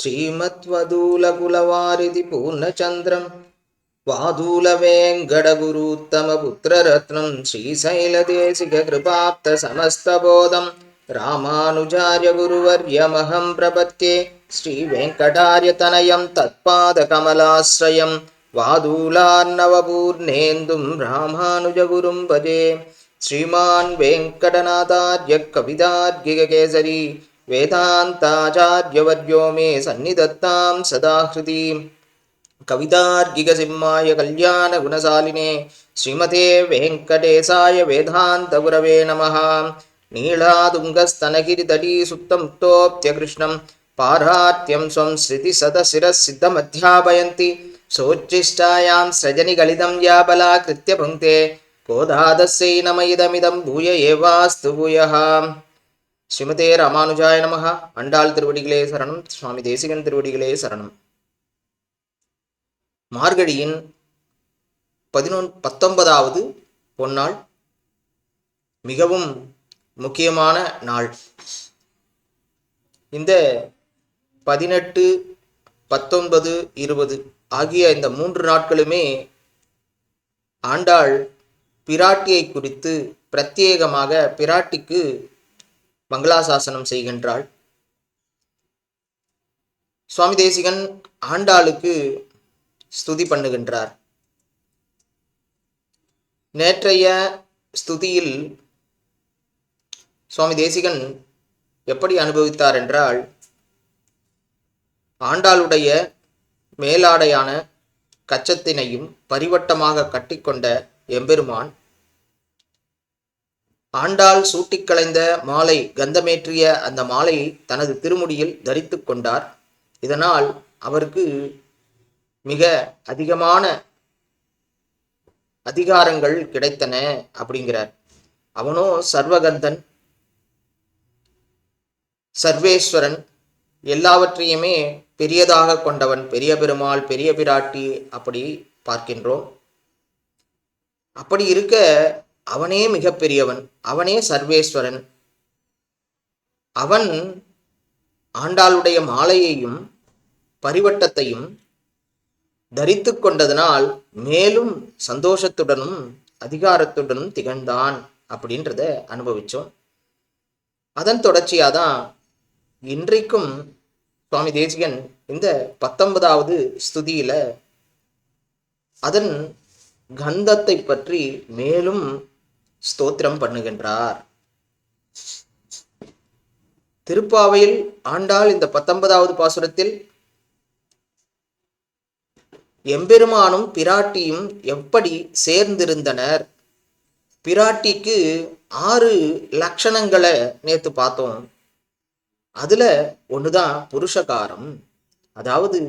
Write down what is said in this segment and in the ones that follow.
श्रीमद्वदूलकुलवारिधि पूर्णचन्द्रम् वादूलवेङ्कटगुरूत्तमपुत्ररत्नं श्रीशैलदेशिककृपाप्तसमस्तबोधं रामानुजार्य गुरुवर्यमहं प्रपद्ये श्रीवेङ्कटार्यतनयं तत्पादकमलाश्रयं वादूलार्णवपूर्णेन्दुं रामानुजगुरुं भजे श्रीमान् वेङ्कटनाथार्य कवितार्किककेसरी वेदान्ताचार्यवर्यो मे सन्निधत्तां सदा हृदिं कवितार्गिकसिंहाय कल्याणगुणशालिने श्रीमते वेङ्कटेशाय वेदान्तगुरवे नमः नीलादुङ्गस्तनगिरितटीसुप्तमुक्तोऽप्त्यकृष्णं पारात्यं स्वं स्मृतिसदशिरःसिद्धमध्यापयन्ति सोच्चिष्टायां स्रजनिगलितं या बलाकृत्य पङ्क्ते गोदादस्यै नम इदमिदं भूय एवास्तु भूयः ஸ்ரீமதே ராமானுஜாய நமக. அண்டாள் திருவடிகளே சரணம். சுவாமி தேசிகன் திருவடிகளே சரணம். மார்கழியின் பதினொன் பத்தொன்பதாவது பொன்னாள் மிகவும் முக்கியமான நாள். இந்த பதினெட்டு பத்தொன்பது இருபது ஆகிய இந்த மூன்று நாட்களுமே ஆண்டாள் பிராட்டியை குறித்து பிரத்யேகமாக பிராட்டிக்கு மங்களாசாசனம் செய்கின்றாள். சுவாமி தேசிகன் ஆண்டாளுக்கு ஸ்துதி பண்ணுகின்றார். நேற்றைய ஸ்துதியில் சுவாமி தேசிகன் எப்படி அனுபவித்தார் என்றால் ஆண்டாளுடைய மேலாடையான கச்சத்தினையும் பரிவட்டமாக கட்டிக்கொண்ட எம்பெருமான் ஆண்டாள் சூட்டிக் களைந்த மாலை கந்தமேற்றிய அந்த மாலையை தனது திருமுடியில் தரித்து கொண்டார். இதனால் அவருக்கு மிக அதிகமான அதிகாரங்கள் கிடைத்தன அப்படிங்கிறார். அவனோ சர்வகந்தன் சர்வேஸ்வரன் எல்லாவற்றையுமே பெரியதாக கொண்டவன் பெரிய பெருமாள் பெரிய பிராட்டி அப்படி பார்க்கின்றோம். அப்படி இருக்க அவனே மிகப்பெரியவன் அவனே சர்வேஸ்வரன். அவன் ஆண்டாளுடைய மாலையையும் பரிவட்டத்தையும் தரித்து கொண்டதனால் மேலும் சந்தோஷத்துடனும் அதிகாரத்துடனும் திகழ்ந்தான் அப்படின்றத அனுபவிச்சோம். அதன் தொடர்ச்சியாக தான் இன்றைக்கும் சுவாமி தேசிகன் இந்த பத்தொன்பதாவது ஸ்துதியில அதன் கந்தத்தை பற்றி மேலும் ஸ்தோத்திரம் பண்ணுகின்றார். திருப்பாவையில் ஆண்டாள் இந்த பத்தொன்பதாவது பாசுரத்தில் எம்பெருமானும் பிராட்டியும் எப்படி சேர்ந்திருந்தனர்? பிராட்டிக்கு ஆறு லட்சணங்களை நேத்து பார்த்தோம். அதுல ஒண்ணுதான் புருஷகாரம். அதாவது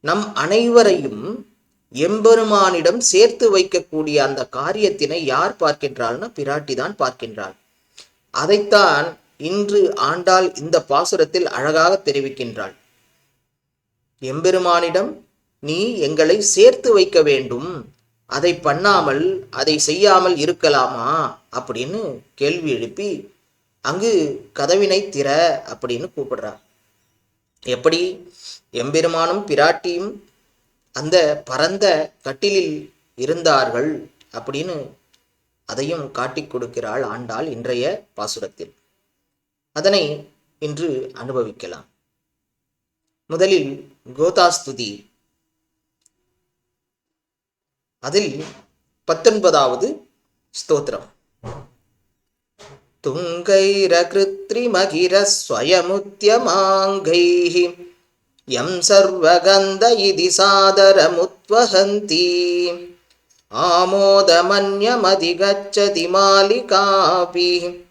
நம் அனைவரையும் எம்பெருமானிடம் சேர்த்து வைக்கக்கூடிய அந்த காரியத்தினை யார் பார்க்கின்றாள்னா பிராட்டி தான் பார்க்கின்றாள். அதைத்தான் இன்று ஆண்டாள் இந்த பாசுரத்தில் அழகாக தெரிவிக்கின்றாள். எம்பெருமானிடம் நீ எங்களை சேர்த்து வைக்க வேண்டும். அதை பண்ணாமல் அதை செய்யாமல் இருக்கலாமா? அப்படின்னு கேள்வி எழுப்பி அங்கு கதவினை திற அப்படின்னு கூப்பிடுறார். எப்படி? எம்பெருமானும் பிராட்டியும் அந்த பரந்த கட்டிலில் இருந்தார்கள் அப்படின்னு அதையும் காட்டிக் கொடுக்கிறாள் ஆண்டாள் இன்றைய பாசுரத்தில். அதனை இன்று அனுபவிக்கலாம். முதலில் கோதாஸ்துதி. அதில் பத்தொன்பதாவது ஸ்தோத்திரம். துங்கைரகிருத்ரிமகிரஸ்வயமுத்யமாங்கைஹி யம் சர்வகந்த యం సర్వగంధ ఇది సాదరముత్వహంతి ఆమోదమన్యమధిగచ్చతి మాలికాపి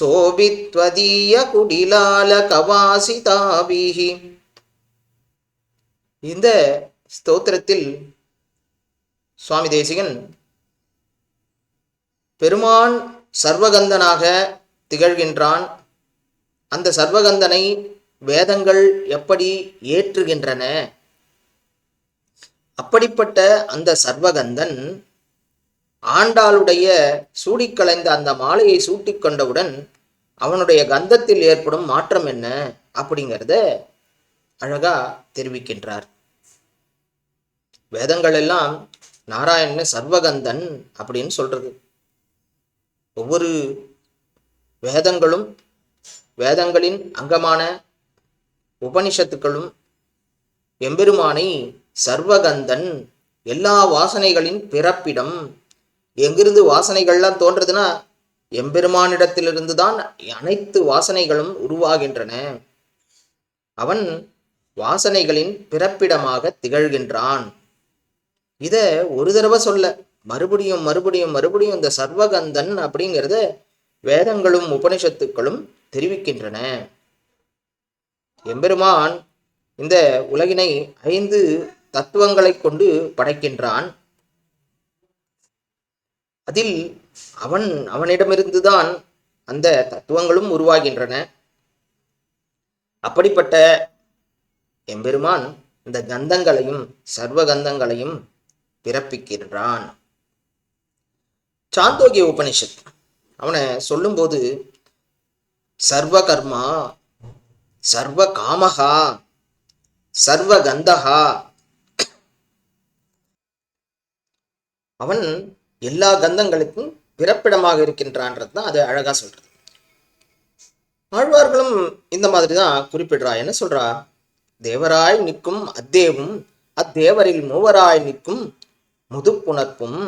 சோபித்வதீயகுடிலாலகவாசிதாபிஹி இந்த ஸ்தோத்திரத்தில் சுவாமி தேசிகன் பெருமான் சர்வகந்தனாக திகழ்கின்றான். அந்த சர்வகந்தனை வேதங்கள் எப்படி ஏற்றுகின்றன? அப்படிப்பட்ட அந்த சர்வகந்தன் ஆண்டாளுடைய சூடிக்கலைந்த அந்த மாலையை சூட்டி கொண்டவுடன் அவனுடைய கந்தத்தில் ஏற்படும் மாற்றம் என்ன அப்படிங்கிறத அழகா தெரிவிக்கின்றார். வேதங்கள் எல்லாம் நாராயண சர்வகந்தன் அப்படின்னு சொல்றது. ஒவ்வொரு வேதங்களும் வேதங்களின் அங்கமான உபனிஷத்துக்களும் எம்பெருமானை சர்வகந்தன் எல்லா வாசனைகளின் பிறப்பிடம். எங்கிருந்து வாசனைகள்லாம் தோன்றதுன்னா எம்பெருமானிடத்திலிருந்து தான் அனைத்து வாசனைகளும் உருவாகின்றன. அவன் வாசனைகளின் பிறப்பிடமாக திகழ்கின்றான். இத ஒரு தடவை சொல்ல மறுபடியும் மறுபடியும் மறுபடியும் இந்த சர்வகந்தன் அப்படிங்கிறத வேதங்களும் உபனிஷத்துக்களும் தெரிவிக்கின்றன. எம்பெருமான் இந்த உலகினை ஐந்து தத்துவங்களை கொண்டு படைக்கின்றான். அதில் அவன் அவனிடமிருந்துதான் அந்த தத்துவங்களும் உருவாகின்றன. அப்படிப்பட்ட எம்பெருமான் இந்த கந்தங்களையும் சர்வ கந்தங்களையும் பிறப்பிக்கின்றான். சாந்தோக்கிய உபனிஷத். அவனை சொல்லும்போது சர்வ கர்மா சர்வ காமகா சர்வ கந்தகா அவன் எல்லா கந்தங்களுக்கும் பிறப்பிடமாக இருக்கின்றான்றது தான் அது அழகா சொல்றது. ஆழ்வார்களும் இந்த மாதிரி தான் குறிப்பிடுறா என்ன சொல்றா? தேவராய் நிற்கும் அத்தேவும் அத்தேவரில் மூவராய் நிற்கும் முதுப்புணர்ப்பும்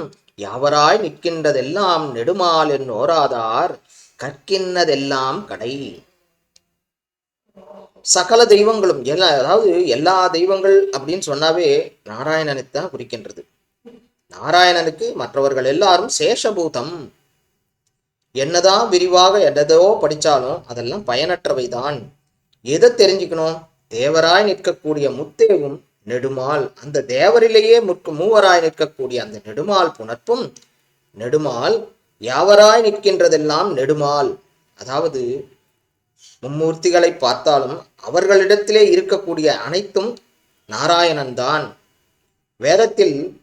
யாவராய் நிற்கின்றதெல்லாம் நெடுமால் ஓராதார் கற்கின்றதெல்லாம் கடை. சகல தெய்வங்களும் எல்லா அதாவது எல்லா தெய்வங்கள் அப்படின்னு சொன்னாவே நாராயணனை தான் குறிக்கின்றது. நாராயணனுக்கு மற்றவர்கள் எல்லாரும் சேஷபூதம். என்னதான் விரிவாக எதோ படித்தாலும் அதெல்லாம் பயனற்றவைதான். எதை தெரிஞ்சுக்கணும்? தேவராய் நிற்கக்கூடிய முத்தேவும் நெடுமால். அந்த தேவரிலேயே முற்கு மூவராய் நிற்கக்கூடிய அந்த நெடுமால் புணர்ப்பும் நெடுமால் யாவராய் நிற்கின்றதெல்லாம் நெடுமால். அதாவது மும்மூர்த்திகளை பார்த்தாலும் அவர்களிடத்திலே இருக்கக்கூடிய அனைத்தும் நாராயணன் தான் வேதத்தில்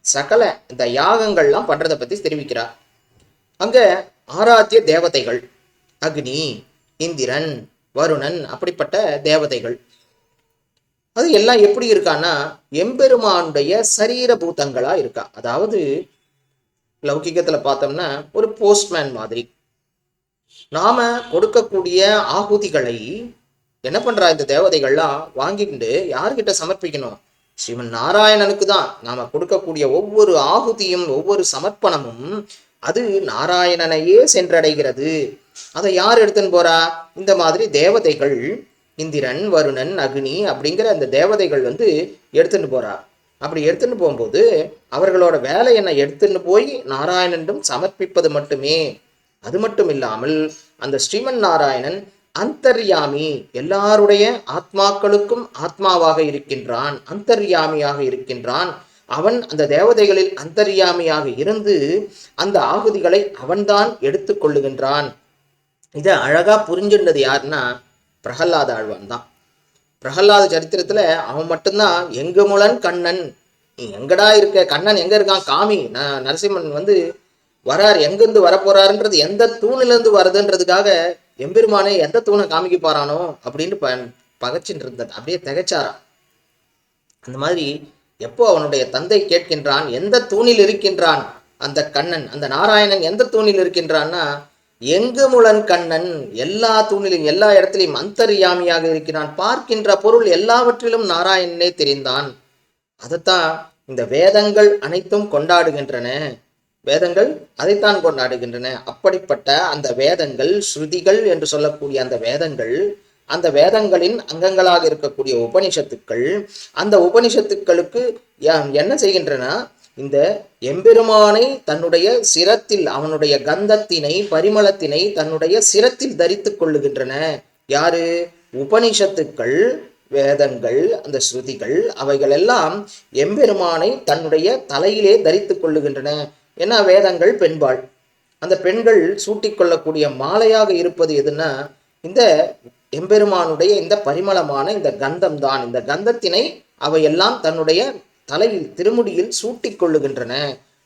சகல இந்த யாகங்கள்லாம் பண்றதை பத்தி தெரிவிக்கிறார். அங்க ஆராத்திய தேவதைகள் அக்னி இந்திரன் வருணன் அப்படிப்பட்ட தேவதைகள். அது எல்லாம் எப்படி இருக்கான்னா எம்பெருமானுடைய சரீர பூத்தங்களா இருக்கா. அதாவது லௌகிகத்துல பார்த்தோம்னா ஒரு போஸ்ட்மேன் மாதிரி. நாம கொடுக்கக்கூடிய ஆகுதிகளை என்ன பண்றா இந்த தேவதைகள்லாம் வாங்கிட்டு யார்கிட்ட சமர்ப்பிக்கணும்? ஸ்ரீமன் நாராயணனுக்கு தான். நாம கொடுக்கக்கூடிய ஒவ்வொரு ஆகுதியும் ஒவ்வொரு சமர்ப்பணமும் அது நாராயணனையே சென்றடைகிறது. அதை யார் எடுத்துன்னு போறா? இந்த மாதிரி தேவதைகள் இந்திரன் வருணன் அக்னி அப்படிங்கிற அந்த தேவதைகள் வந்து எடுத்துன்னு போறா. அப்படி எடுத்துன்னு போகும்போது அவர்களோட வேலை என்ன? எடுத்துன்னு போய் நாராயணனிடம் சமர்ப்பிப்பது மட்டுமே. அது மட்டும் இல்லாமல் அந்த ஸ்ரீமன் நாராயணன் அந்தர்யாமி எல்லாருடைய ஆத்மாக்களுக்கும் ஆத்மாவாக இருக்கின்றான் அந்தர்யாமியாக இருக்கின்றான். அவன் அந்த தேவதைகளில் அந்தர்யாமியாக இருந்து அந்த ஆகுதிகளை அவன்தான் எடுத்துக்கொள்ளுகின்றான் இதை அழகா புரிஞ்சுன்றது யாருன்னா பிரகல்லாத ஆழ்வான் தான் பிரகல்லாத சரித்திரத்துல அவன் மட்டும்தான் எங்கு முலன் கண்ணன்? நீ எங்கடா இருக்க? கண்ணன் எங்க இருக்கான்? காமி. நான் நரசிம்மன் வந்து வரார் எங்கிருந்து வரப்போறாருன்றது எந்த தூணிலிருந்து வருதுன்றதுக்காக எம்பெருமானே எந்த தூணை காமிக்க போறானோ அப்படின்னு ப பகச்சின்னு இருந்தது அப்படியே திகைச்சாராம். அந்த மாதிரி எப்போ அவனுடைய தந்தை கேட்கின்றான் எந்த தூணில் இருக்கின்றான் அந்த கண்ணன் அந்த நாராயணன் எந்த தூணில் இருக்கின்றான்னா எங்கு முலன் கண்ணன் எல்லா தூணிலும் எல்லா இடத்திலையும் அந்தரியாமியாக இருக்கிறான் பார்க்கின்ற பொருள் எல்லாவற்றிலும் நாராயணனே தெரிந்தான். அதைத்தான் இந்த வேதங்கள் அனைத்தும் கொண்டாடுகின்றன. வேதங்கள் அதைத்தான் கொண்டாடுகின்றன. அப்படிப்பட்ட அந்த வேதங்கள் ஸ்ருதிகள் என்று சொல்லக்கூடிய அந்த வேதங்கள் அந்த வேதங்களின் அங்கங்களாக இருக்கக்கூடிய உபனிஷத்துக்கள் அந்த உபனிஷத்துக்களுக்கு என்ன செய்கின்றன? இந்த எம்பெருமானை தன்னுடைய சிரத்தில் அவனுடைய கந்தத்தினை பரிமளத்தினை தன்னுடைய சிரத்தில் தரித்து கொள்ளுகின்றன. யாரு? உபனிஷத்துக்கள் வேதங்கள் அந்த ஸ்ருதிகள் அவைகள் எல்லாம் எம்பெருமானை தன்னுடைய தலையிலே தரித்து கொள்ளுகின்றன. ஏன்னா வேதங்கள் பெண்பாள் அந்த பெண்கள் சூட்டிக்கொள்ளக்கூடிய மாலையாக இருப்பது எதுன்னா இந்த எம்பெருமானுடைய இந்த பரிமளமான இந்த கந்தம் தான் இந்த கந்தத்தினை அவையெல்லாம் தன்னுடைய தலையில் திருமுடியில் சூட்டிக் கொள்ளுகின்றன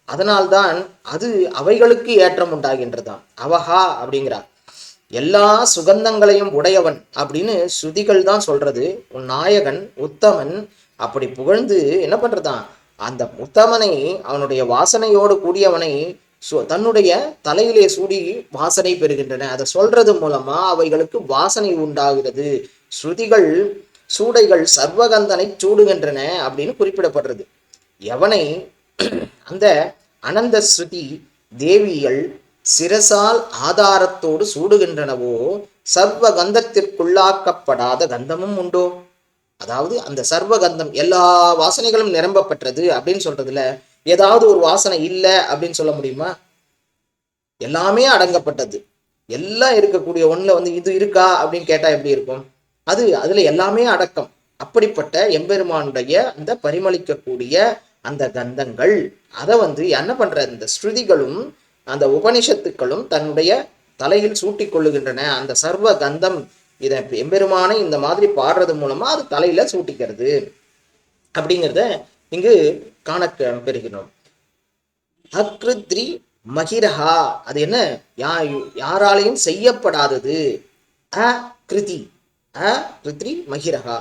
அதனால்தான் அது அவைகளுக்கு ஏற்றம் உண்டாகின்றதாம். அவஹா அப்படிங்கிறார். எல்லா சுகந்தங்களையும் உடையவன் அப்படின்னு ஸ்ருதிகள் தான் சொல்றது. உன் நாயகன் உத்தமன் அப்படி புகழ்ந்து என்ன பண்றதான் அந்த உத்தமனை அவனுடைய வாசனையோடு கூடியவனை சு- தன்னுடைய தலையிலே சூடி வாசனை பெறுகின்றன. அதை சொல்றது மூலமா அவைகளுக்கு வாசனை உண்டாகிறது. ஸ்ருதிகள் சூடைகள் சர்வகந்தனை சூடுகின்றன அப்படின்னு குறிப்பிடப்படுறது. எவனை? அந்த அனந்த ஸ்ருதி தேவிகள் சிரசால் ஆதாரத்தோடு சூடுகின்றனவோ சர்வ கந்தத்திற்குள்ளாக்கப்படாத கந்தமும் உண்டோ? அதாவது அந்த சர்வகந்தம் எல்லா வாசனைகளும் நிரம்பப்பட்டது அப்படின்னு சொல்றதுல ஏதாவது ஒரு வாசனை இல்லை அப்படின்னு சொல்ல முடியுமா? எல்லாமே அடங்கப்பட்டது. எல்லாம் இருக்கக்கூடிய ஒன்றில் வந்து இது இருக்கா அப்படின்னு கேட்டால் எப்படி இருக்கும்? அது அதில் எல்லாமே அடக்கம். அப்படிப்பட்ட எம்பெருமானுடைய அந்த பரிமளிக்கக்கூடிய அந்த கந்தங்கள். அதை வந்து என்ன பண்ற இந்த ஸ்ருதிகளும் அந்த உபனிஷத்துக்களும் தன்னுடைய தலையில் சூட்டிக் கொள்ளுகின்றன. அந்த சர்வ கந்தம் இதை எம்பெருமானை இந்த மாதிரி பாடுறது மூலமா அது தலையில சூட்டிக்கிறது அப்படிங்கிறத இங்கு காண பெறுகிறோம். அக்ருத்ரி மகிரஹா. அது என்ன? யா யாராலையும் செய்யப்படாதது. அ கிருதி அ கிருத்ரி மகிரஹா.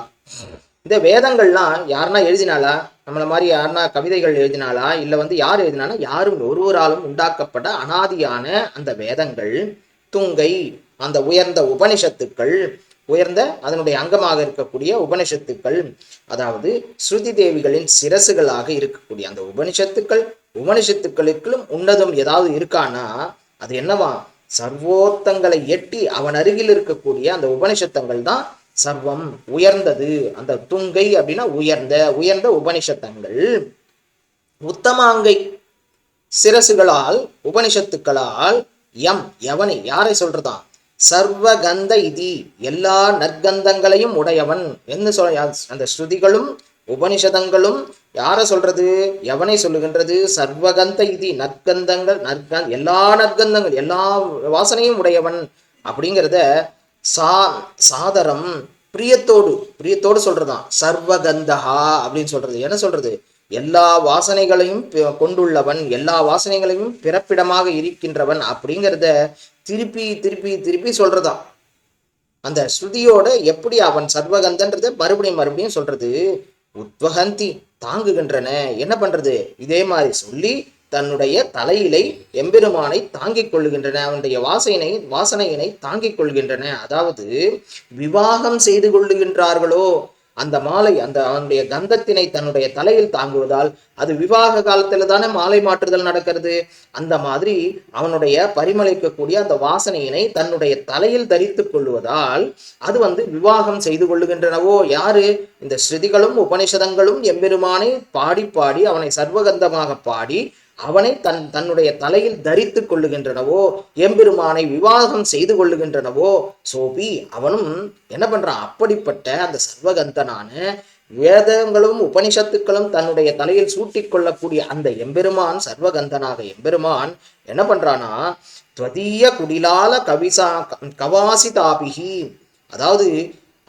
இந்த வேதங்கள்லாம் யாருன்னா எழுதினாலா நம்மள மாதிரி யாருன்னா கவிதைகள் எழுதினாலா இல்ல வந்து யார் எழுதினாலும் யாரும் ஒருவராலும் உண்டாக்கப்பட்ட அனாதியான அந்த வேதங்கள். துங்கை அந்த உயர்ந்த உபனிஷத்துக்கள் உயர்ந்த அதனுடைய அங்கமாக இருக்கக்கூடிய உபனிஷத்துக்கள் அதாவது ஸ்ருதி தேவிகளின் சிரசுகளாக இருக்கக்கூடிய அந்த உபனிஷத்துக்கள் உபனிஷத்துக்களுக்கும் உன்னதம் ஏதாவது இருக்கானா? அது என்னவா? சர்வோத்தங்களை எட்டி அவன் அருகில் இருக்கக்கூடிய அந்த உபனிஷத்தங்கள் தான் சர்வம் உயர்ந்தது. அந்த துங்கை அப்படின்னா உயர்ந்த உயர்ந்த உபனிஷத்தங்கள். உத்தமாங்கை சிரசுகளால் உபனிஷத்துக்களால் எம் எவனை யாரை சொல்றதான் சர்வகந்த இதி எல்லா நற்கந்தங்களையும் உடையவன் என்ன சொல்ல அந்த ஸ்ருதிகளும் உபனிஷதங்களும் யாரை சொல்றது? எவனை சொல்லுகின்றது? சர்வகந்த இதி நற்கந்தங்கள் நற்க எல்லா நற்கந்தங்கள் எல்லா வாசனையும் உடையவன் அப்படிங்கிறத சா சாதரம் பிரியத்தோடு பிரியத்தோடு சொல்றதான். சர்வகந்தஹா அப்படின்னு சொல்றது. என்ன சொல்றது? எல்லா வாசனைகளையும் கொண்டுள்ளவன் எல்லா வாசனைகளையும் பிறப்பிடமாக இருக்கின்றவன் அப்படிங்கிறத திருப்பி திருப்பி திருப்பி சொல்றதான். அந்த ஸ்ருதியோட எப்படி அவன் சர்வகந்தன்றத மறுபடியும் மறுபடியும் சொல்றது? உத்வகந்தி தாங்குகின்றன. என்ன பண்றது? இதே மாதிரி சொல்லி தன்னுடைய தலையிலை எம்பெருமானை தாங்கிக் கொள்கின்றன அவனுடைய வாசனை வாசனையினை தாங்கிக் கொள்கின்றன. அதாவது விவாகம் செய்து கொள்ளுகின்றார்களோ அந்த மாலை அந்த அவனுடைய கந்தத்தினை தன்னுடைய தலையில் தாங்குவதால் அது விவாக காலத்துல தானே மாலை மாற்றுதல் நடக்கிறது? அந்த மாதிரி அவனுடைய பரிமளிக்கக்கூடிய அந்த வாசனையினை தன்னுடைய தலையில் தரித்து கொள்வதால் அது வந்து விவாகம் செய்து கொள்ளுகின்றனவோ? யாரு? இந்த ஸ்ருதிகளும் உபனிஷதங்களும் எம்பெருமானை பாடி பாடி அவனை சர்வகந்தமாக பாடி அவனை தன் தன்னுடைய தலையில் தரித்து கொள்ளுகின்றனவோ எம்பெருமானை விவாகம் செய்து கொள்ளுகின்றனவோ சோபி அவனும் என்ன பண்றான்? அப்படிப்பட்ட அந்த சர்வகந்தனான வேதங்களும் உபனிஷத்துக்களும் தன்னுடைய தலையில் சூட்டிக் கொள்ளக்கூடிய அந்த எம்பெருமான் சர்வகந்தனாக எம்பெருமான் என்ன பண்றானா? துவதீய குடிலால கவிசா கவாசிதாபிகி அதாவது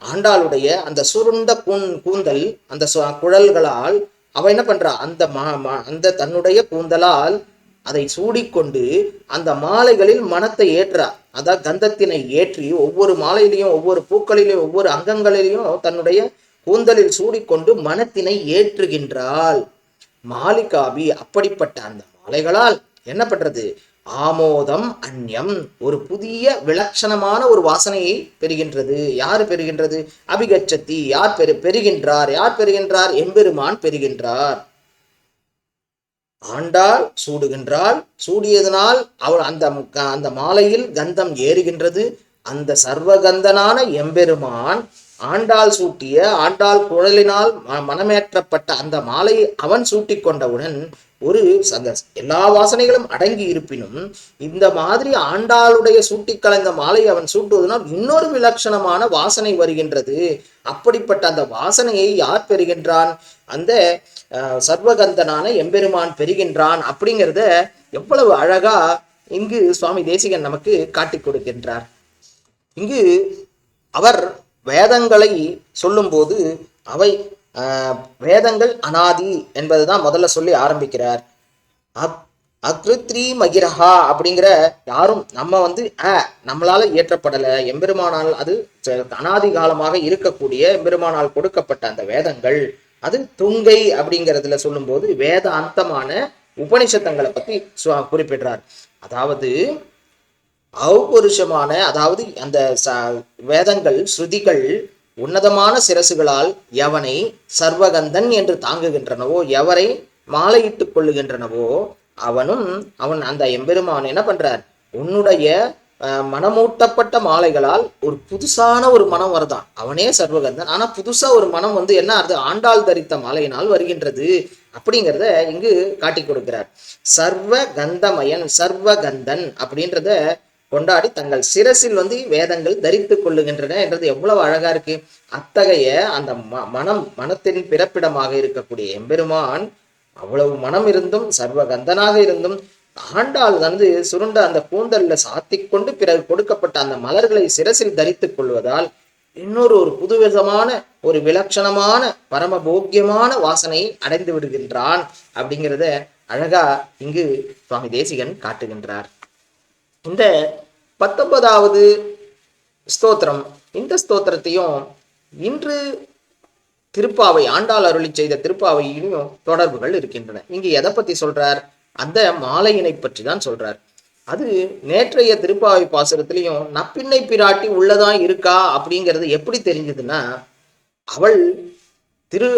ஆண்டாளுடைய அந்த சுருண்ட கூன் கூந்தல் அந்த சு- குழல்களால் அவ என்ன பண்றா? அந்த மா அந்த தன்னுடைய கூந்தலால் அதை சூடிக்கொண்டு அந்த மாலைகளில் மனத்தை ஏற்றா. அதான் கந்தத்தினை ஏற்றி ஒவ்வொரு மாலையிலையும் ஒவ்வொரு பூக்களிலும் ஒவ்வொரு அங்கங்களிலையும் தன்னுடைய கூந்தலில் சூடிக்கொண்டு மனத்தினை ஏற்றுகின்றாள். மாலிகாபி அப்படிப்பட்ட அந்த மாலைகளால் என்ன பண்றது? ஆமோதம் அந்யம். ஒரு புதிய விலட்சணமான ஒரு வாசனையை பெறுகின்றது. யார் பெறுகின்றது? அபிகச்சத்தி. யார் பெரு பெறுகின்றார்? யார் பெறுகின்றார்? எம்பெருமான் பெறுகின்றார். ஆண்டாள் சூடுகின்றாள். சூடியதனால் அவள் அந்த அந்த மாலையில் கந்தம் ஏறுகின்றது. அந்த சர்வகந்தனான எம்பெருமான் ஆண்டாள் சூட்டிய ஆண்டாள் குழலினால் ம- மனமேற்றப்பட்ட அந்த மாலையை அவன் சூட்டிக் கொண்டவுடன் ஒரு அந்த எல்லா வாசனைகளும் அடங்கி இருப்பினும் இந்த மாதிரி ஆண்டாளுடைய சூட்டிக் கலந்த மாலை அவன் சூட்டுவதனால் இன்னொரு விலட்சணமான வாசனை வருகின்றது. அப்படிப்பட்ட அந்த வாசனையை யார் பெறுகின்றான்? அந்த சர்வகந்தனான எம்பெருமான் பெறுகின்றான் அப்படிங்கிறத எவ்வளவு அழகா இங்கு சுவாமி தேசிகன் நமக்கு காட்டிக் கொடுக்கின்றார். இங்கு அவர் வேதங்களை சொல்லும்போது அவை வேதங்கள் அனாதி என்பது தான் முதல்ல சொல்லி ஆரம்பிக்கிறார். அக் அக்ருத்ரி மகிரஹா அப்படிங்கிற யாரும் நம்ம வந்து அ நம்மளால இயற்றப்படலை. எம்பெருமானால் அது அனாதி காலமாக இருக்கக்கூடிய எம்பெருமானால் கொடுக்கப்பட்ட அந்த வேதங்கள். அது துங்கை அப்படிங்கிறதுல சொல்லும்போது வேத அந்தமான உபனிஷத்தங்களை பத்தி சு- குறிப்பிடுறார். அதாவது ஔபுருஷமான அதாவது அந்த ச- வேதங்கள் ஸ்ருதிகள் உன்னதமான சிரசுகளால் எவனை சர்வகந்தன் என்று தாங்குகின்றனவோ எவரை மாலையிட்டுக் கொள்ளுகின்றனவோ அவனும் அவன் அந்த எம்பெருமான் என்ன பண்றார்? உன்னுடைய மனமூட்டப்பட்ட மாலைகளால் ஒரு புதுசான ஒரு மனம் வருதான். அவனே சர்வகந்தன். ஆனா புதுசா ஒரு மனம் வந்து என்ன அது ஆண்டாள் தரித்த மாலையினால் வருகின்றது அப்படிங்கிறத இங்கு காட்டி கொடுக்கிறார். சர்வ கந்தமயன் சர்வகந்தன் அப்படின்றத கொண்டாடி தங்கள் சிரசில் வந்து வேதங்கள் தரித்து கொள்ளுகின்றன என்றது எவ்வளவு அழகா இருக்கு. அத்தகைய அந்த ம- மனம் மனத்தின் பிறப்பிடமாக இருக்கக்கூடிய எம்பெருமான் அவ்வளவு மனம் இருந்தும் சர்வகந்தனாக இருந்தும் ஆண்டாள் வந்து சுருண்ட அந்த கூந்தல்ல சாத்திக் கொண்டு பிறகு கொடுக்கப்பட்ட அந்த மலர்களை சிரசில் தரித்துக் கொள்வதால் இன்னொரு ஒரு புதுவிதமான ஒரு விலட்சணமான பரம போக்கியமான வாசனையை அடைந்து விடுகின்றான் அப்படிங்கிறத அழகா இங்கு சுவாமி தேசிகன் காட்டுகின்றார். இந்த பத்தொன்பதாவது ஸ்தோத்திரம் இந்த ஸ்தோத்திரத்தையும் இன்று திருப்பாவை ஆண்டாள் அருளி செய்த திருப்பாவையிலும் தொடர்புகள் இருக்கின்றன. இங்கு எதை பத்தி சொல்றார்? அந்த மாலையினை பற்றி தான் சொல்றார். அது நேற்றைய திருப்பாவை பாசுரத்திலையும் நப்பிண்ணை பிராட்டி உள்ளதான் இருக்கா அப்படிங்கிறது எப்படி தெரிஞ்சதுன்னா அவள் திரு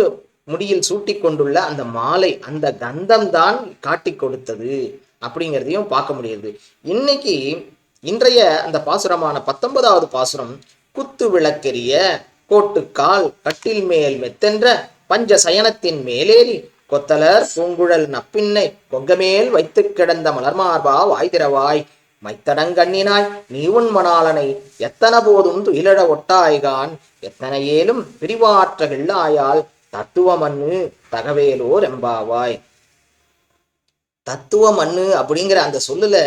முடியில் சூட்டி கொண்டுள்ள அந்த மாலை அந்த கந்தம் தான் காட்டி கொடுத்தது. அப்படிங்கிறதையும் பார்க்க முடியுது. இன்னைக்கு இன்றைய அந்த பாசுரமான பத்தொன்பதாவது பாசுரம் குத்து விளக்கெரிய கோட்டுக்கால் கட்டில் மேல் மெத்தென்ற பஞ்ச சயனத்தின் மேலேறி கொத்தலர் பூங்குழல் நப்பின்னை கொங்கமேல் வைத்து கிடந்த மலர்மார்பா வாய்திரவாய் மைத்தடங்கண்ணினாய் நீ உன் மணாளனை எத்தன போதும் துயிலட ஒட்டாய்கான் எத்தனையேலும் ஏலும் பிரிவாற்றகில்லாயால் தத்துவமன்னு தகவேலோர் எம்பாவாய். தத்துவ மண்ணு அப்படிங்கிற அந்த சொல்லுல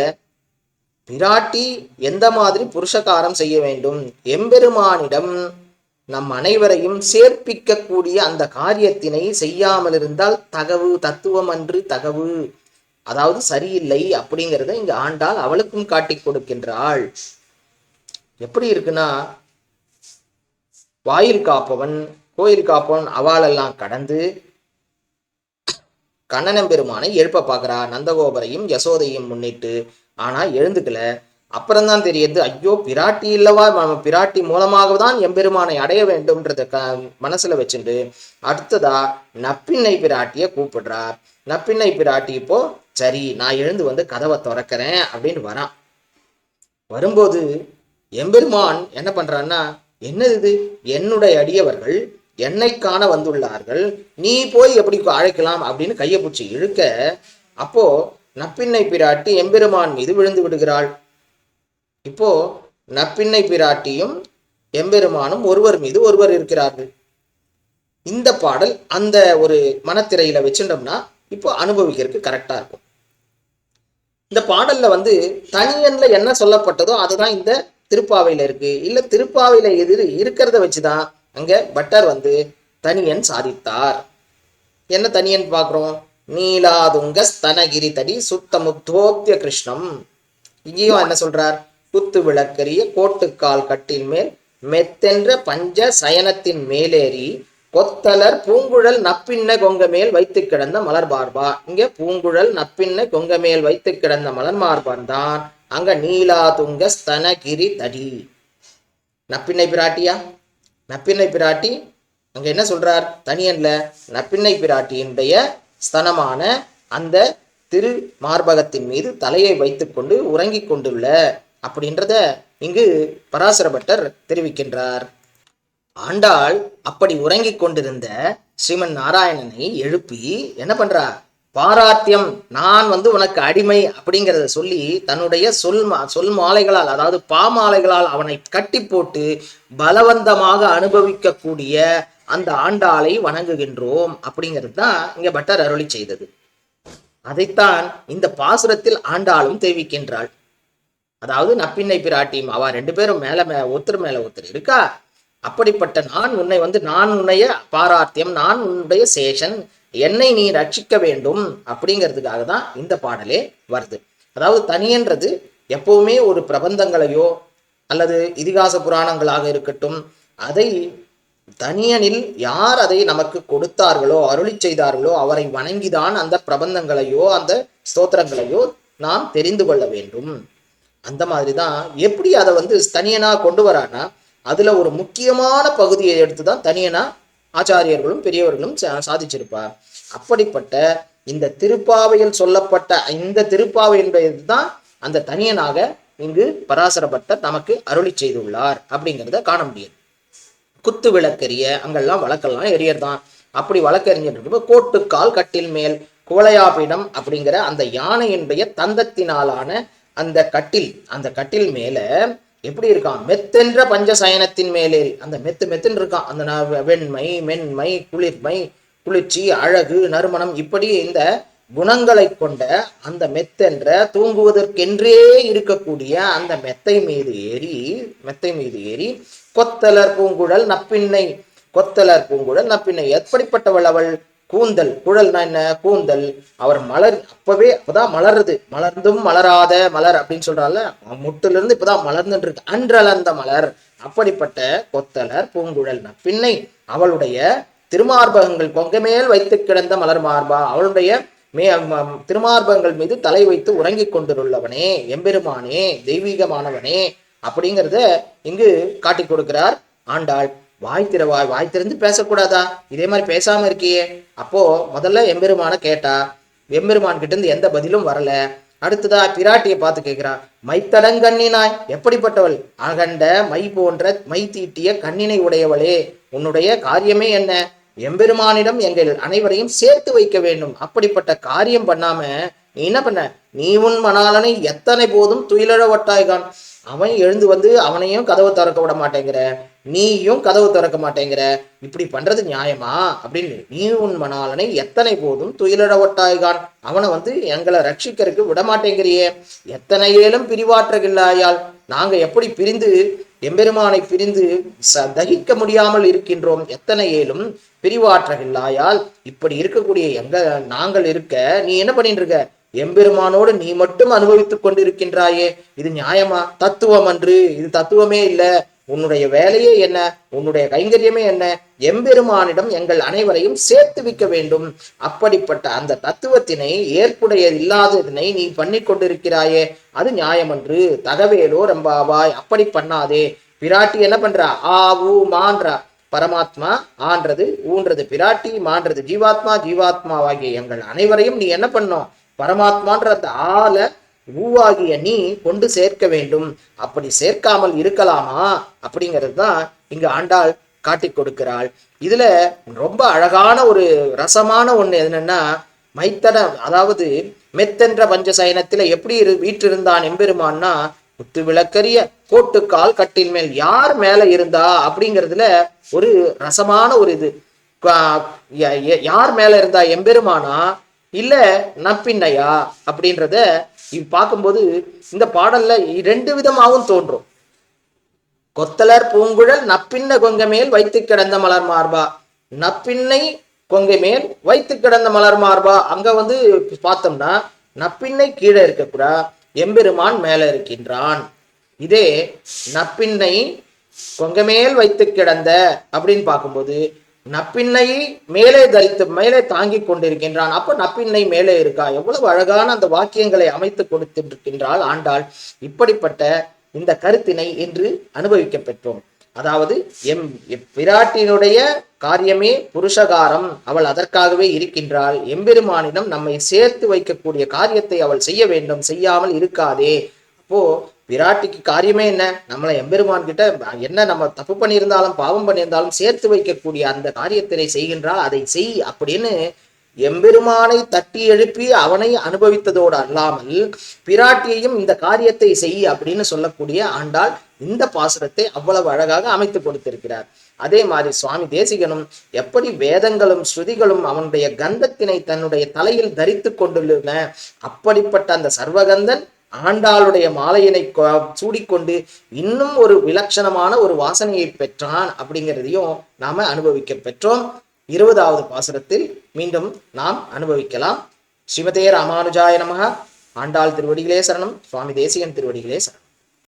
பிராட்டி எந்த மாதிரி புருஷகாரம் செய்ய வேண்டும்? எம்பெருமானிடம் நம் அனைவரையும் சேர்ப்பிக்கக்கூடிய அந்த காரியத்தினை செய்யாமல் இருந்தால் தகவு தத்துவம் அன்று தகவு. அதாவது சரியில்லை அப்படிங்கிறத இங்க ஆண்டாள் அவளுக்கும் காட்டி கொடுக்கின்றாள். எப்படி இருக்குன்னா வாயில் காப்பவன் கோயில் காப்பவன் அவாளெல்லாம் கடந்து கண்ணனம் பெருமானை எழுப்ப பார்க்குறா. நந்தகோபரையும் யசோதையும் முன்னிட்டு. ஆனால் எழுந்துக்கல. அப்புறம்தான் தெரியுது ஐயோ பிராட்டி இல்லவா? நம்ம பிராட்டி மூலமாக தான் எம்பெருமானை அடைய வேண்டும்ன்றத க மனசில் வச்சுட்டு அடுத்ததா நப்பிண்ணை பிராட்டியை கூப்பிடுறார் நப்பிண்ணை பிராட்டி இப்போ சரி நான் எழுந்து வந்து கதவை திறக்கிறேன் அப்படின்னு வரான். வரும்போது எம்பெருமான் என்ன பண்ணுறான்னா என்னது இது? என்னுடைய அடியவர்கள் என்னை காண வந்துள்ளார்கள். நீ போய் எப்படி அழைக்கலாம் அப்படின்னு கையை பிடிச்சி இழுக்க அப்போ நப்பின்னை பிராட்டி எம்பெருமான் மீது விழுந்து விடுகிறாள். இப்போ நப்பின்னை பிராட்டியும் எம்பெருமானும் ஒருவர் மீது ஒருவர் இருக்கிறார்கள். இந்த பாடல் அந்த ஒரு மனத்திரையில வச்சுட்டோம்னா இப்போ அனுபவிக்கிறதுக்கு கரெக்டா இருக்கும். இந்த பாடல்ல வந்து தனியன்ல என்ன சொல்லப்பட்டதோ அதுதான் இந்த திருப்பாவையில இருக்கு. இல்ல திருப்பாவையில எதிர் இருக்கிறத வச்சுதான் அங்க பட்டர் வந்து தனியன் சாதித்தார். என்ன தனியன் பார்க்குறோம்? நீலாதுங்க ஸ்தனகிரி தடி சுத்தமுத்தோத்திய கிருஷ்ணம். இங்கேயும் என்ன சொல்றார்? குத்து விளக்கரிய கோட்டுக்கால் கட்டில் மேல் மெத்தென்ற பஞ்ச சயனத்தின் மேலேறி கொத்தலர் பூங்குழல் நப்பின்ன கொங்க மேல் வைத்து கிடந்த மலர் மலர்பார்பா இங்க பூங்குழல் நப்பின்ன கொங்க மேல் வைத்து கிடந்த மலர்மார்பான் தான். அங்க நீலாதுங்க ஸ்தனகிரி தடி. நப்பின்னை பிராட்டியா? நப்பின்னை பிராட்டி அங்க என்ன சொல்றார்? தனியன்ல நப்பின்னை பிராட்டியினுடைய ஸ்தனமான அந்த திரு மார்பகத்தின் மீது தலையை வைத்துக்கொண்டு உறங்கிக் கொண்டுள்ள அப்படின்றத இங்கு பராசரபட்டர் தெரிவிக்கின்றார். ஆண்டாள் அப்படி உறங்கிக் கொண்டிருந்த ஸ்ரீமன் நாராயணனை எழுப்பி என்ன பண்றா? பாராத்தியம் நான் வந்து உனக்கு அடிமை அப்படிங்கிறத சொல்லி தன்னுடைய சொல் மா சொல் மாலைகளால் அதாவது பாமாலைகளால் அவனை கட்டி போட்டு பலவந்தமாக அனுபவிக்கக்கூடிய அந்த ஆண்டாளை வணங்குகின்றோம் அப்படிங்கிறது தான் இங்க பட்டர் அருளி செய்தது. அதைத்தான் இந்த பாசுரத்தில் ஆண்டாளும் தெரிவிக்கின்றாள். அதாவது நப்பின்னை பிராட்டியும் அவ ரெண்டு பேரும் மேல மே ஒருத்தர் மேல ஒருத்தர் இருக்கா? அப்படிப்பட்ட நான் உன்னை வந்து நான் உன்னைய பாராத்தியம் நான் உன்னுடைய சேஷன் என்னை நீ ரட்சிக்க வேண்டும் அப்படிங்கிறதுக்காக தான் இந்த பாடலே வருது. அதாவது தனியன்றது எப்பவுமே ஒரு பிரபந்தங்களையோ அல்லது இதிகாச புராணங்களாக இருக்கட்டும் அதை தனியனில் யார் அதை நமக்கு கொடுத்தார்களோ அருளி செய்தார்களோ அவரை வணங்கிதான் அந்த பிரபந்தங்களையோ அந்த ஸ்தோத்திரங்களையோ நாம் தெரிந்து கொள்ள வேண்டும். அந்த மாதிரி தான் எப்படி அதை வந்து தனியனா கொண்டு வரானா அதுல ஒரு முக்கியமான பகுதியை எடுத்து தான் தனியனா ஆச்சாரியர்களும் பெரியவர்களும் சா- சாதிச்சிருப்பார். அப்படிப்பட்ட இந்த திருப்பாவையில் சொல்லப்பட்ட இந்த திருப்பாவையினுடைய தான் அந்த தனியனாக இங்கு பராசரப்பட்ட நமக்கு அருளி செய்துள்ளார் அப்படிங்கிறத காண முடியும் குத்து விளக்கெரிய அங்கெல்லாம் வழக்கெல்லாம் எரியறதான் அப்படி வழக்கறிஞர் கோட்டுக்கால் கட்டில் மேல் குவளையாபீடம் அப்படிங்கிற அந்த யானையினுடைய தந்தத்தினாலான அந்த கட்டில் அந்த கட்டில் மேல எப்படி இருக்கான்? மெத்தென்ற பஞ்சசயனத்தின் மேலேறி அந்த மெத்து மெத்துன்னு இருக்கான். அந்த ந- வெண்மை மென்மை குளிர்மை குளிர்ச்சி அழகு நறுமணம் இப்படி இந்த குணங்களை கொண்ட அந்த மெத்தென்ற தூங்குவதற்கென்றே இருக்கக்கூடிய அந்த மெத்தை மீது ஏறி மெத்தை மீது ஏறி கொத்தலர் பூங்குழல் நப்பின்னை கொத்தலர் பூங்குழல் நப்பின்னை. எப்படிப்பட்டவள் அவள்? கூந்தல். குழல்னா என்ன? கூந்தல். அவர் மலர் அப்பவே அப்பதான் மலருது. மலர்ந்தும் மலராத மலர் அப்படின்னு சொல்றால முட்டுல இருந்து இப்பதான் மலர்ந்துட்டு இருக்கு அன்றளர்ந்த மலர். அப்படிப்பட்ட கொத்தலர் பூங்குழல் பின்னை அவளுடைய திருமார்பகங்கள் கொங்கமேல் வைத்து கிடந்த மலர் மார்பா. அவளுடைய மே திருமார்பகங்கள் மீது தலை வைத்து உறங்கிக் கொண்டுள்ளவனே எம்பெருமானே தெய்வீகமானவனே அப்படிங்கிறத இங்கு காட்டிக் கொடுக்கிறார் ஆண்டாள். வாய் திறவாய் வாய் திறந்து பேசக்கூடாதா? இதே மாதிரி பேசாம இருக்கியே. அப்போ முதல்ல எம்பெருமான கேட்டா எம்பெருமான் கிட்ட இருந்து எந்த பதிலும் வரல. அடுத்ததா பிராட்டியை பார்த்து கேட்கிறா மைத்தடங்கண்ணினாய் எப்படிப்பட்டவள்? அகண்ட மை போன்ற மை தீட்டிய கண்ணினை உடையவளே உன்னுடைய காரியமே என்ன? எம்பெருமானிடம் எங்கள் அனைவரையும் சேர்த்து வைக்க வேண்டும். அப்படிப்பட்ட காரியம் பண்ணாம நீ என்ன பண்ண? நீ உன் மணாலனை எத்தனை போதும் துயிலழ ஒட்டாய்கான் அவன் எழுந்து வந்து அவனையும் கதவு திறக்க விட மாட்டேங்கிற. நீயும் கதவு திறக்க மாட்டேங்கிற. இப்படி பண்றது நியாயமா? அப்படின்னு நீ உன் மணாலனை எத்தனை போதும் துயிலழ ஒட்டாய்கான். அவனை வந்து எங்களை ரட்சிக்கிறதுக்கு விட மாட்டேங்கிறியே எத்தனை ஏலும் பிரிவாற்றகில்லாயால் நாங்க எப்படி பிரிந்து எம்பெருமானை பிரிந்து ச தகிக்க முடியாமல் இருக்கின்றோம்? எத்தனை ஏலும் பிரிவாற்றகில்லாயால் இப்படி இருக்கக்கூடிய எங்க நாங்கள் இருக்க நீ என்ன பண்ணிட்டு இருக்க எம்பெருமானோடு நீ மட்டும் அனுபவித்துக் கொண்டிருக்கின்றாயே. இது நியாயமா? தத்துவம் அன்று. இது தத்துவமே இல்லை. உன்னுடைய வேலையே என்ன? உன்னுடைய கைங்கரியமே என்ன? எம்பெருமானிடம் எங்கள் அனைவரையும் சேர்த்து வைக்க வேண்டும். அப்படிப்பட்ட அந்த தத்துவத்தினை ஏற்புடைய இல்லாததினை நீ பண்ணி கொண்டிருக்கிறாயே. அது நியாயமன்று. தகவேலோ ரம்பாவாய் அப்படி பண்ணாதே. பிராட்டி என்ன பண்றா? ஆ ஊ மான்றா. பரமாத்மா ஆன்றது ஊன்றது பிராட்டி மான்றது ஜீவாத்மா. ஜீவாத்மாவாகிய எங்கள் அனைவரையும் நீ என்ன பண்ணும் பரமாத்மான்ற அந்த ஆளை ஊவாகிய நீ கொண்டு சேர்க்க வேண்டும். அப்படி சேர்க்காமல் இருக்கலாமா? அப்படிங்கிறது தான் இங்க ஆண்டாள் காட்டிக் கொடுக்கிறாள். இதுல ரொம்ப அழகான ஒரு ரசமான ஒண்ணு என்னன்னா மைத்தன அதாவது மெத்தென்ற பஞ்சசயனத்துல எப்படி இரு வீற்றிருந்தான் எம்பெருமான்னா முத்து விளக்கரிய கோட்டுக்கால் கட்டில் மேல் யார் மேல இருந்தா அப்படிங்கிறதுல ஒரு ரசமான ஒரு இது. கா- யார் மேல இருந்தா எம்பெருமானா? இல்ல நப்பின்னையா? அப்படின்றத இது பார்க்கும்போது இந்த பாடல்ல ரெண்டு விதமாகவும் தோன்றும். கொத்தலர் பூங்குழல் நப்பின்ன கொங்க மேல் வைத்து கிடந்த மலர் மார்பா. நப்பின்னை கொங்கை மேல் வைத்து கிடந்த மலர் மார்பா. அங்க வந்து பார்த்தோம்னா நப்பின்னை கீழே இருக்கக்கூடா எம்பெருமான் மேல இருக்கின்றான். இதே நப்பின்னை கொங்க மேல் வைத்து கிடந்த அப்படின்னு பார்க்கும்போது நப்பின்னை மேலே தரித்து மேலே தாங்கி கொண்டிருக்கின்றான். அப்ப நப்பின்னை மேலே இருக்கா? எவ்வளவு அழகான அந்த வாக்கியங்களை அமைத்து கொடுத்திருக்கின்றாள் ஆண்டாள். இப்படிப்பட்ட இந்த கருத்தினை இன்று அனுபவிக்க பெற்றோம். அதாவது எம் எப் காரியமே புருஷகாரம். அவள் அதற்காகவே இருக்கின்றாள். எம்பெருமானிடம் நம்மை சேர்த்து வைக்கக்கூடிய காரியத்தை அவள் செய்ய வேண்டும். செய்யாமல் இருக்காதே. அப்போ பிராட்டிக்கு காரியமே என்ன? நம்மளை எம்பெருமான் கிட்ட என்ன நம்ம தப்பு பண்ணியிருந்தாலும் பாவம் பண்ணியிருந்தாலும் சேர்த்து வைக்கக்கூடிய அந்த காரியத்தினை செய்கின்றால் அதை செய் அப்படின்னு எம்பெருமானை தட்டி எழுப்பி அவனை அனுபவித்ததோடு அல்லாமல் பிராட்டியையும் இந்த காரியத்தை செய் அப்படின்னு சொல்லக்கூடிய ஆண்டாள் இந்த பாசுரத்தை அவ்வளவு அழகாக அமைத்து கொடுத்திருக்கிறார். அதே மாதிரி சுவாமி தேசிகனும் எப்படி வேதங்களும் ஸ்ருதிகளும் அவனுடைய கந்தத்தினை தன்னுடைய தலையில் தரித்து கொண்டுள்ளன அப்படிப்பட்ட அந்த சர்வகந்தன் ஆண்டாளுடைய மாலையினை சூடிக்கொண்டு இன்னும் ஒரு விலட்சணமான ஒரு வாசனையை பெற்றான் அப்படிங்கிறதையும் நாம அனுபவிக்க பெற்றோம். இருபதாவது பாசுரத்தில் மீண்டும் நாம் அனுபவிக்கலாம். ஸ்ரீமதே ராமானுஜாய நமக. ஆண்டாள் திருவடிகளே சரணம். சுவாமி தேசிகன் திருவடிகளே சரணம்.